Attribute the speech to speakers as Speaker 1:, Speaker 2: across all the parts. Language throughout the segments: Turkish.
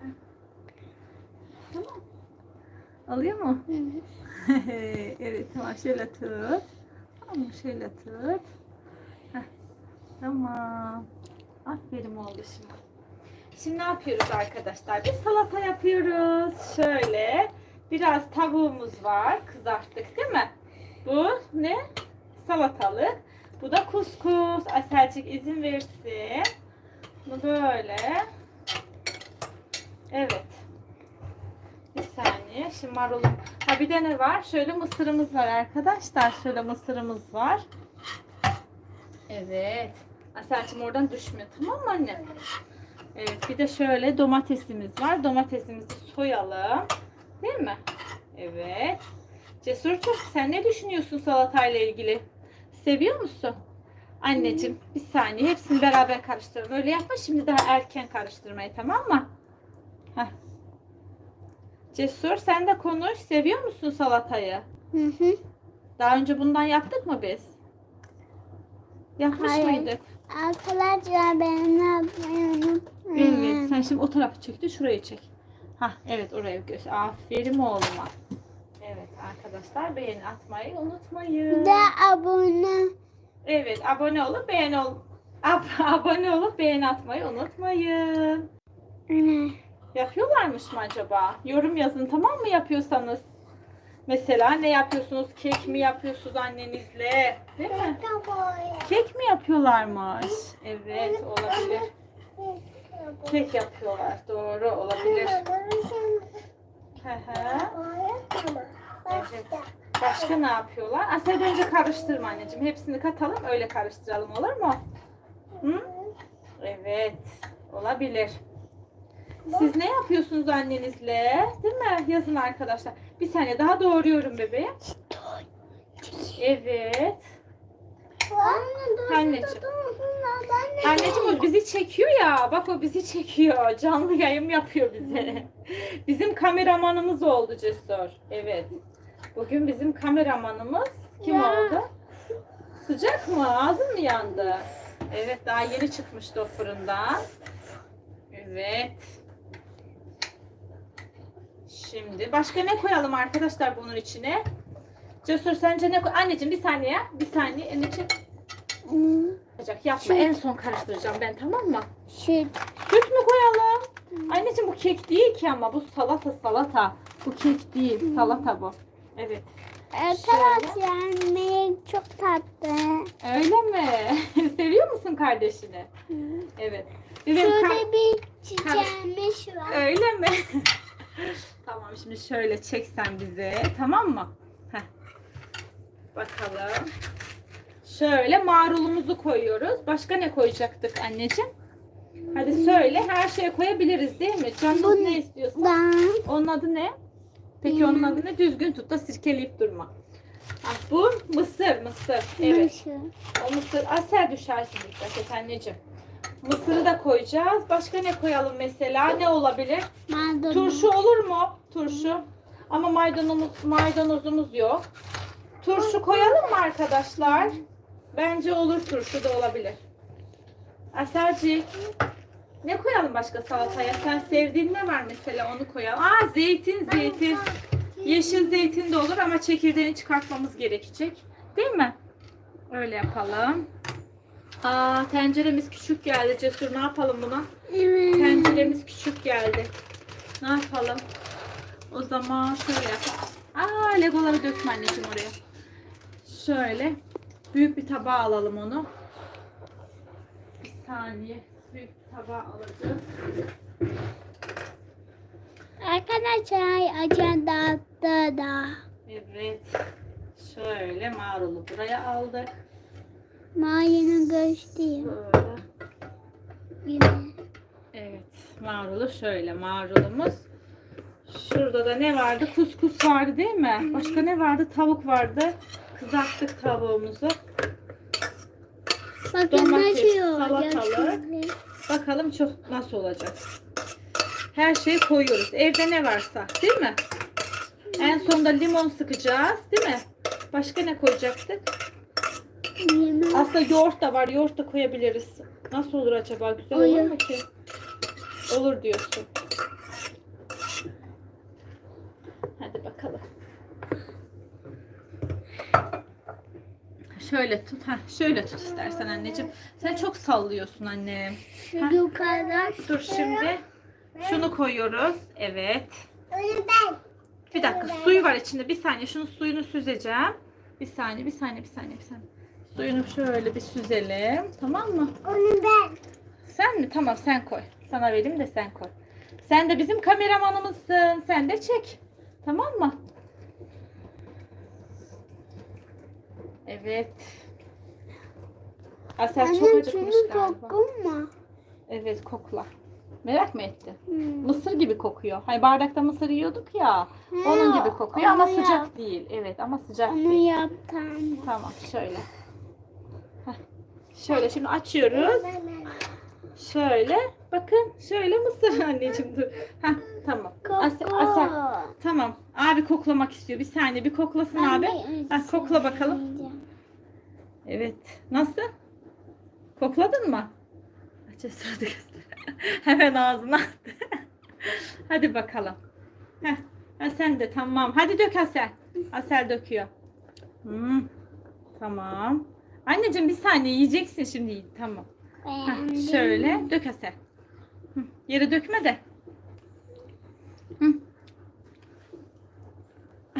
Speaker 1: Heh. Tamam. Alıyor mu?
Speaker 2: Hı.
Speaker 1: evet tamam şöyle tut. Tamam şöyle tut. Heh, Tamam. Aferin oldu şimdi. Şimdi ne yapıyoruz arkadaşlar? Biz salata yapıyoruz. Şöyle biraz tavuğumuz var. Kızarttık değil mi? Bu ne? Salatalık. Bu da kuskus. Aselcik izin versin. Bunu böyle. Evet. Bir saniye. Şimdi marulum. Ha bir de ne var? Şöyle mısırımız var arkadaşlar. Şöyle mısırımız var. Evet. Aselcim oradan düşme. Tamam mı anne? Evet. Bir de şöyle domatesimiz var. Domatesimizi soyalım. Değil mi? Evet. Cesurcuğum sen ne düşünüyorsun salatayla ilgili? Seviyor musun? Anneciğim bir saniye hepsini beraber karıştıralım. Öyle yapma şimdi daha erken karıştırmayı tamam mı? Heh. Cesur sen de konuş. Seviyor musun salatayı?
Speaker 2: Hı hı.
Speaker 1: Daha önce bundan yaptık mı biz? Yapmış
Speaker 2: Hayır.
Speaker 1: mıydık?
Speaker 2: Arkadaşlar ben ne yapmayı.
Speaker 1: Evet. Sen şimdi o tarafı çekti. Şurayı çek. Hah evet oraya göster. Aferin oğluma. Evet arkadaşlar beğeni atmayı unutmayın.
Speaker 2: De abone.
Speaker 1: Evet abone olup beğeni ol ab- abone olup beğeni atmayı unutmayın.
Speaker 2: Anne.
Speaker 1: Yapıyorlarmış mı acaba? Yorum yazın tamam mı yapıyorsanız? Mesela ne yapıyorsunuz? Kek mi yapıyorsunuz annenizle? Değil mi? Kek mi yapıyorlarmış? Evet olabilir. Kek yapıyorlar. Doğru olabilir. Hı hı. Evet. Başka ne yapıyorlar? Asel önce karıştırma anneciğim. Hepsini katalım öyle karıştıralım olur mu? Hı? Evet. Olabilir. Siz ne yapıyorsunuz annenizle? Değil mi? Yazın arkadaşlar. Bir saniye daha doğruyorum bebeğim. Evet. Anneciğim. Anneciğim o bizi çekiyor ya. Bak o bizi çekiyor. Canlı yayın yapıyor bize. Bizim kameramanımız oldu Cesur. Evet. Bugün bizim kameramanımız kim
Speaker 2: Ya.
Speaker 1: oldu? Sıcak mı? Ağzın mı yandı? Evet daha yeni çıkmıştı o fırından. Evet. Şimdi başka ne koyalım arkadaşlar bunun içine? Cesur sence ne koy? Anneciğim bir saniye. Bir saniye. Anneciğim. Yapacak, Yapma.
Speaker 2: Süt.
Speaker 1: En son karıştıracağım ben tamam mı?
Speaker 2: Süt.
Speaker 1: Süt mü koyalım? Anneciğim bu kek değil ki ama bu salata salata. Bu kek değil salata bu. Evet.
Speaker 2: Arkadaşlar yemeği çok tatlı.
Speaker 1: Öyle mi? Seviyor musun kardeşini? Evet. Benim ka-
Speaker 2: Şöyle bir çiçeğimiz var.
Speaker 1: Öyle mi? şimdi şöyle çeksen bize tamam mı? Heh. Bakalım. Şöyle marulumuzu koyuyoruz. Başka ne koyacaktık anneciğim? Hadi söyle. Her şeye koyabiliriz değil mi?
Speaker 2: Bu-
Speaker 1: ne istiyorsa.
Speaker 2: Ben
Speaker 1: Onun adı ne? Peki onun adı ne? Düzgün tut da sirkeleyip durma. Ah, bu mısır, mısır. Evet.
Speaker 2: Nasıl?
Speaker 1: O mısır aser düşersin dikkat et anneciğim. Mısırı da koyacağız. Başka ne koyalım mesela? Ne olabilir?
Speaker 2: Maydanoz.
Speaker 1: Turşu olur mu? Turşu. Ama maydanozumuz, maydanozumuz yok. Turşu koyalım mı arkadaşlar? Bence olur turşu da olabilir. Asercik. Ne koyalım başka salataya? Sen sevdiğin ne var mesela onu koyalım. Aa zeytin zeytin. Yeşil zeytin de olur ama çekirdeğini çıkartmamız gerekecek. Değil mi? Öyle yapalım. Aa tenceremiz küçük geldi Cesur. Ne yapalım buna?
Speaker 2: Evet.
Speaker 1: Tenceremiz küçük geldi. Ne yapalım? O zaman şöyle yapalım. Aa legoları dökme anneciğim oraya. Şöyle büyük bir tabağa alalım onu. Bir saniye. Büyük bir tabağa alacağız.
Speaker 2: Arkadaşlar ajanda da.
Speaker 1: Evet. Şöyle marulu buraya aldık. Böyle.
Speaker 2: Yine.
Speaker 1: Evet. Marulu şöyle. Marulumuz. Şurada da ne vardı? Kuskus vardı değil mi? Başka ne vardı? Tavuk vardı. Kızarttık tavuğumuzu.
Speaker 2: Bakın
Speaker 1: Domates,
Speaker 2: nasıl
Speaker 1: salatalık.
Speaker 2: olacak.
Speaker 1: Bakalım çok nasıl olacak. Her şeyi koyuyoruz. Evde ne varsa, değil mi? En sonunda limon sıkacağız, değil mi? Başka ne koyacaktık?
Speaker 2: Yemek.
Speaker 1: Aslında yoğurt da var. Yoğurt da koyabiliriz. Nasıl olur acaba? Güzel olur mu ki? Olur diyorsun. Hadi bakalım. Şöyle tut. Ha, şöyle tut istersen anneciğim. Sen çok sallıyorsun annem.
Speaker 2: Şu yukarıdan
Speaker 1: Dur şimdi. Şunu koyuyoruz. Evet.
Speaker 2: Onu ben.
Speaker 1: Bir dakika suyu var içinde. Bir saniye şunun suyunu süzeceğim. Bir saniye, bir saniye, bir saniye, bir saniye. Suyunu şöyle bir süzelim. Tamam mı?
Speaker 2: Onu ben.
Speaker 1: Sen mi? Tamam sen koy. Sana vereyim de sen koy. Sen de bizim kameramanımızsın. Sen de çek. Tamam mı? Evet. Asel çok
Speaker 2: Annem
Speaker 1: acıkmış
Speaker 2: şunu
Speaker 1: galiba.
Speaker 2: kokun mu?
Speaker 1: Evet kokla. Merak mı ettin?
Speaker 2: Hmm.
Speaker 1: Mısır gibi kokuyor. Hani bardakta mısır yiyorduk ya. Onun gibi kokuyor ama
Speaker 2: onu
Speaker 1: sıcak
Speaker 2: yap.
Speaker 1: değil. Evet ama sıcak
Speaker 2: Onu
Speaker 1: değil.
Speaker 2: yap tamam.
Speaker 1: Tamam şöyle. Heh. Şöyle şimdi açıyoruz. Şöyle. Bakın şöyle mısır anneciğim dur. Heh, tamam. Ase- Ase- tamam. Abi koklamak istiyor. Bir saniye bir koklasın abi. Heh, kokla bakalım. Evet. Nasıl? Kokladın mı? Aç sırada göster. Hemen ağzına attı. Hadi bakalım. Heh. Ha, sen de tamam. Hadi dök Asel. Asel döküyor. Hmm. Tamam. Anneciğim bir saniye yiyeceksin şimdi. Tamam. Heh, şöyle dök Asel. Hı, Yere dökme de.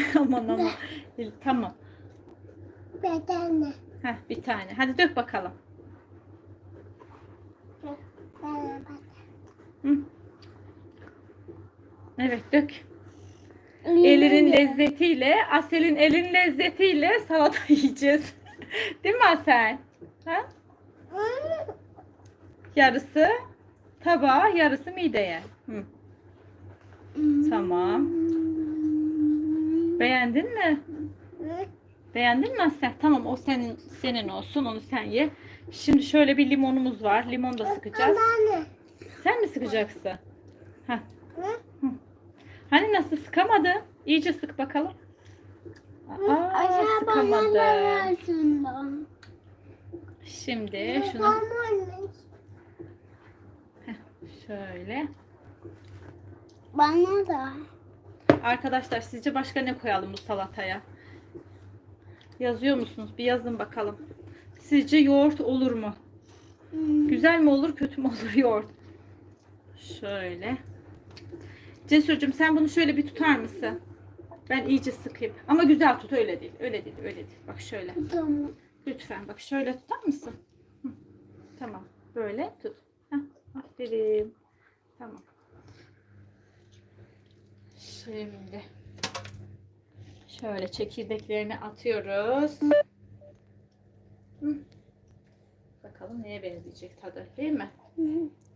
Speaker 1: aman aman. Tamam.
Speaker 2: Bedenle.
Speaker 1: Heh, bir tane. Hadi dök bakalım. Hı. Evet dök. Elinin lezzetiyle, Asel'in elin lezzetiyle salata yiyeceğiz. Değil mi Asel? Ha? Yarısı tabağa, yarısı mideye. Hı. Tamam. Beğendin mi? Beğendin mi Asel? Tamam o senin senin olsun onu sen ye. Şimdi şöyle bir limonumuz var. Limon da sıkacağız. Sen mi sıkacaksın? Heh. Hani nasıl sıkamadın? İyice sık bakalım. Aa, sıkamadı. Şimdi şunu şöyle.
Speaker 2: Bana da.
Speaker 1: Arkadaşlar sizce başka ne koyalım bu salataya? Yazıyor musunuz? Bir yazın bakalım. Sizce yoğurt olur mu?
Speaker 2: Hmm.
Speaker 1: Güzel mi olur, kötü mü olur yoğurt? Şöyle. Cesur'cum sen bunu şöyle bir tutar mısın? Ben iyice sıkayım. Ama güzel tut öyle değil. Öyle değil, öyle değil. Bak şöyle.
Speaker 2: Tamam.
Speaker 1: Lütfen bak şöyle tutar mısın? Hı. Tamam. Böyle tut. Heh, aferin. Tamam. Şimdi şöyle çekirdeklerini atıyoruz. Hı. Bakalım neye benzeyecek tadı değil mi?
Speaker 2: Hı.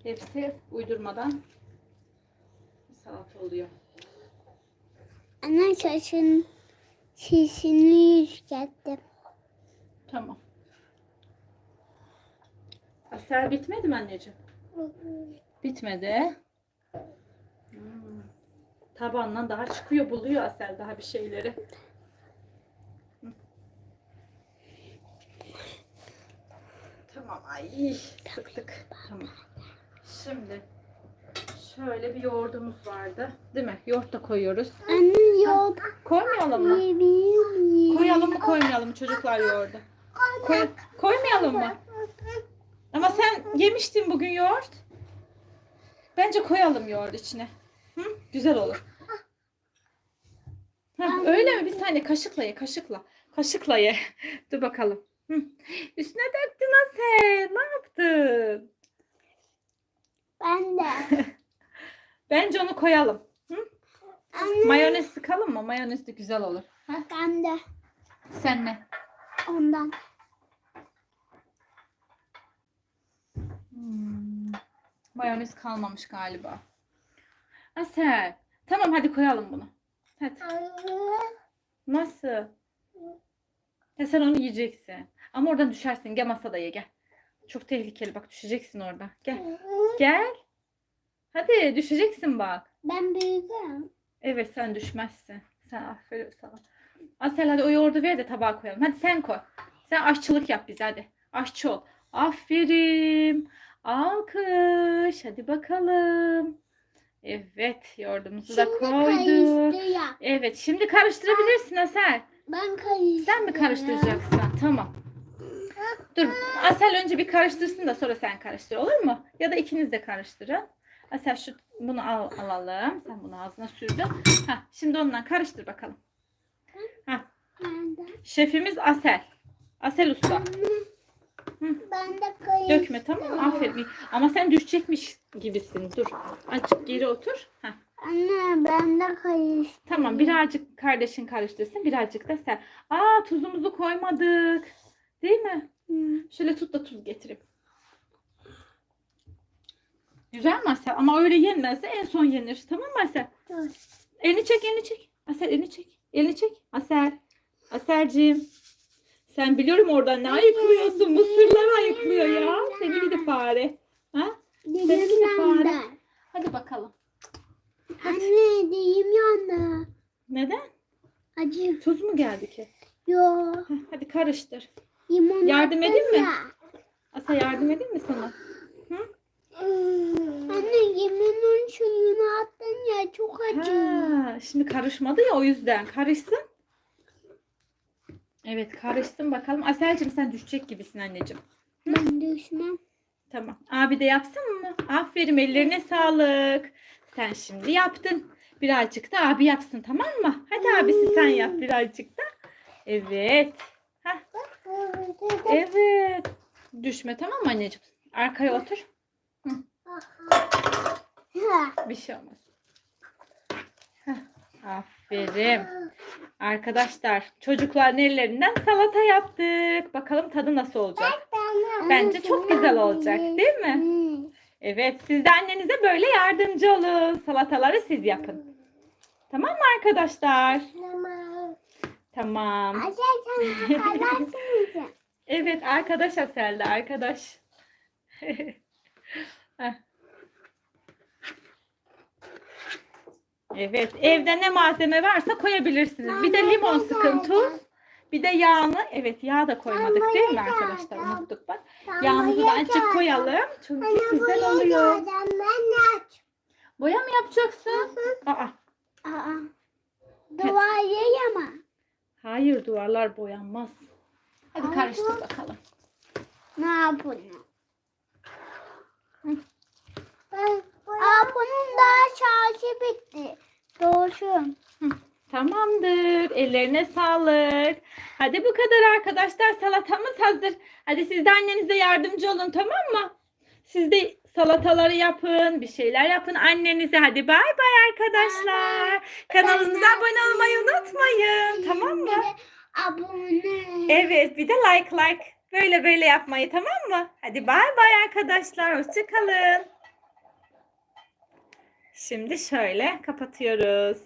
Speaker 1: Hepsi uydurmadan salata oluyor.
Speaker 2: Ana şaşın şişini yükselttim.
Speaker 1: Tamam. Asel bitmedi mi anneciğim? Bitmedi. Hmm. Tabandan daha çıkıyor, buluyor Asel daha bir şeyleri. Tamam, ay sıktık. Tamam. Şimdi şöyle bir yoğurdumuz vardı. Değil mi? Yoğurt da koyuyoruz.
Speaker 2: Anne yoğurt
Speaker 1: Koymayalım mı? Koyalım mı koymayalım mı çocuklar yoğurdu? Koy, koymayalım mı? Ama sen yemiştin bugün yoğurt. Bence koyalım yoğurt içine. Hı? Güzel olur. Ha, öyle mi? Bir saniye kaşıkla ye, kaşıkla. Kaşıkla ye. Dur bakalım. Hı. Üstüne döktün Asel. Ne yaptın?
Speaker 2: Ben de.
Speaker 1: Bence onu koyalım.
Speaker 2: Anne.
Speaker 1: Mayonez sıkalım mı? Mayonez de güzel olur. Ha?
Speaker 2: Ben de.
Speaker 1: Sen ne?
Speaker 2: Ondan.
Speaker 1: Hmm. Mayonez kalmamış galiba. Asel. Tamam hadi koyalım bunu. Hadi. Nasıl? Ya sen onu yiyeceksin. Ama oradan düşersin. Gel masada ye gel. Çok tehlikeli bak düşeceksin orada. Gel. Gel. Hadi düşeceksin bak.
Speaker 2: Ben büyüdüm.
Speaker 1: Evet sen düşmezsin. Sen aferin sana. Asel hadi o yoğurdu ver de tabağa koyalım. Hadi sen koy. Sen aşçılık yap bize hadi. Aşçı ol. Aferin. Alkış. Hadi bakalım. Evet yoğurdumuzu da
Speaker 2: Şimdi
Speaker 1: koyduk. Evet şimdi karıştırabilirsin Asel.
Speaker 2: Ben karıştırıyorum.
Speaker 1: Sen mi karıştıracaksın? Tamam. Dur Asel önce bir karıştırsın da sonra sen karıştır olur mu? Ya da ikiniz de karıştırın. Asel şu bunu al, alalım. Sen bunu ağzına sürdün. Hah, şimdi ondan karıştır bakalım.
Speaker 2: Ben de.
Speaker 1: Şefimiz Asel. Asel Usta. Dökme tamam mı? Aferin. Ama sen düşecekmiş gibisin. Dur. Azıcık geri otur. Heh.
Speaker 2: Anne ben de karıştırıyorum.
Speaker 1: Tamam birazcık kardeşin karıştırsın. Birazcık da sen. Aa tuzumuzu koymadık. Değil mi?
Speaker 2: Hı.
Speaker 1: Şöyle tut da tuz getireyim. Güzel mi Asel? Ama öyle yenmezse en son yenir. Tamam mı Asel?
Speaker 2: Dur.
Speaker 1: Elini çek, elini çek. Asel elini çek. Elini çek. Asel. Aselciğim. Sen biliyorum oradan ne ayıklıyorsun. Mısırlar ayıklıyor ya. Seni bir de fare. Ha? Seninki de
Speaker 2: Dilim
Speaker 1: fare.
Speaker 2: yandı.
Speaker 1: Hadi bakalım.
Speaker 2: Anne dilim yandı.
Speaker 1: Neden?
Speaker 2: Acı.
Speaker 1: Tuz mu geldi ki?
Speaker 2: Yo.
Speaker 1: Heh, hadi karıştır.
Speaker 2: Limon
Speaker 1: Yardım
Speaker 2: attın
Speaker 1: edeyim mi?
Speaker 2: ya.
Speaker 1: Asel yardım edeyim mi sana?
Speaker 2: Anne limonun suyunu attın ya çok acı.
Speaker 1: Ha, şimdi karışmadı ya o yüzden. Karışsın. Evet karışsın bakalım. Aselcim sen düşecek gibisin anneciğim.
Speaker 2: Ben düşmem.
Speaker 1: Tamam. Abi de yapsın mı? Aferin ellerine sağlık. Sen şimdi yaptın. Birazcık da abi yapsın tamam mı? Hadi abisi sen yap birazcık da. Evet. Heh, evet. Düşme tamam mı anneciğim? Arkaya otur. Bir şey olmaz. Heh, aferin. Arkadaşlar çocukların ellerinden salata yaptık. Bakalım tadı nasıl olacak? Bence çok güzel olacak, değil mi? Evet siz de annenize böyle yardımcı olun. Salataları siz yapın. Tamam mı arkadaşlar? Tamam. Evet arkadaş Asel'de arkadaş. evet evde ne malzeme varsa koyabilirsiniz. Bir de limon sıkın tuz. Bir de yağını evet yağ da koymadık değil mi arkadaşlar? Unuttuk bak. Yağımızı da azıcık koyalım. Çünkü güzel oluyor. Boya mı yapacaksın? Aa,
Speaker 2: Duvarı ama.
Speaker 1: hayır duvarlar boyanmaz. Hadi
Speaker 2: Aa,
Speaker 1: karıştır bakalım.
Speaker 2: Ne yapalım? Bunun daha şarjı bitti. Doğuşum.
Speaker 1: Tamamdır. Ellerine sağlık. Hadi bu kadar arkadaşlar. Salatamız hazır. Hadi siz de annenize yardımcı olun tamam mı? Siz de salataları yapın. Bir şeyler yapın annenize. Hadi bay bay arkadaşlar. Kanalımıza abone olmayı unutmayın. Tamam mı?
Speaker 2: Abone.
Speaker 1: Evet bir de like like. Böyle böyle yapmayı tamam mı? Hadi bay bay arkadaşlar. Hoşçakalın. Şimdi şöyle kapatıyoruz.